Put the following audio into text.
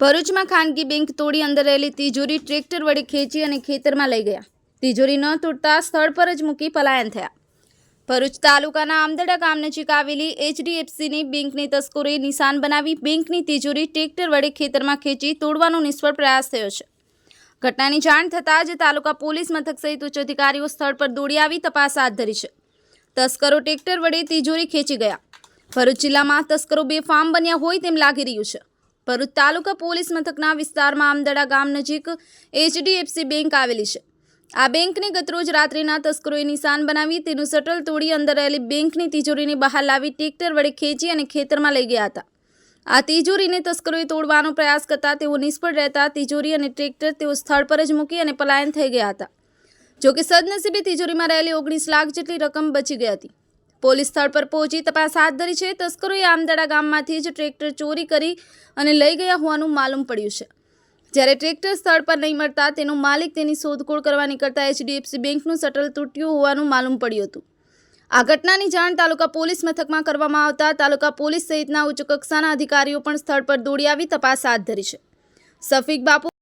ભરૂચમાં ખાનગી બેંક તોડી અંદર રહેલી તિજોરી ટ્રેક્ટર વડે ખેંચી અને ખેતરમાં લઈ ગયા. તિજોરી ન તૂટતા સ્થળ પર જ મૂકી પલાયન થયા. ભરૂચ તાલુકાના આમદડા ગામ નજીક આવેલી એચડીએફસીની બેંકની તસ્કરોએ નિશાન બનાવી બેંકની તિજોરી ટ્રેક્ટર વડે ખેતરમાં ખેંચી તોડવાનો નિષ્ફળ પ્રયાસ થયો છે. ઘટનાની જાણ થતાં જ તાલુકા પોલીસ મથક સહિત ઉચ્ચ અધિકારીઓ સ્થળ પર દોડી આવી તપાસ હાથ ધરી છે. તસ્કરો ટ્રેક્ટર વડે તિજોરી ખેંચી ગયા. ભરૂચ જિલ્લામાં તસ્કરો બેફામ બન્યા હોય તેમ લાગી રહ્યું છે. ભરૂચ તાલુકા પોલીસ મથકના વિસ્તારમાં આમદડા ગામ નજીક એચડીએફસી બેંક આવેલી છે. આ બેંકને ગતરોજ રાત્રિના તસ્કરોએ નિશાન બનાવી તેનું શટલ તોડી અંદર રહેલી બેંકની તિજોરીની બહાર લાવી ટ્રેક્ટર વડે ખેંચી અને ખેતરમાં લઈ ગયા હતા. આ તિજોરીને તસ્કરોએ તોડવાનો પ્રયાસ કરતા તેઓ નિષ્ફળ રહેતા તિજોરી અને ટ્રેક્ટર તેઓ સ્થળ પર જ મૂકી અને પલાયન થઈ ગયા હતા. જોકે સદનસીબે તિજોરીમાં રહેલી ઓગણીસ લાખ જેટલી રકમ બચી ગઈ હતી. પોલીસ સ્થળ પર પહોંચી તપાસ હાથ ધરી છે. તસ્કરોએ આમદડા ગામમાંથી જ ટ્રેક્ટર ચોરી કરી અને લઈ ગયા હોવાનું માલુમ પડ્યું છે. જ્યારે ટ્રેક્ટર સ્થળ પર નહીં મળતા તેનો માલિક તેની શોધખોળ કરવા નીકળતા એચડીએફસી બેંકનું શટલ તૂટ્યું હોવાનું માલુમ પડ્યું હતું. આ ઘટનાની જાણ તાલુકા પોલીસ મથકમાં કરવામાં આવતા તાલુકા પોલીસ સહિતના ઉચ્ચ કક્ષાના અધિકારીઓ પણ સ્થળ પર દોડી આવી તપાસ હાથ ધરી છે. સફીક બાપુ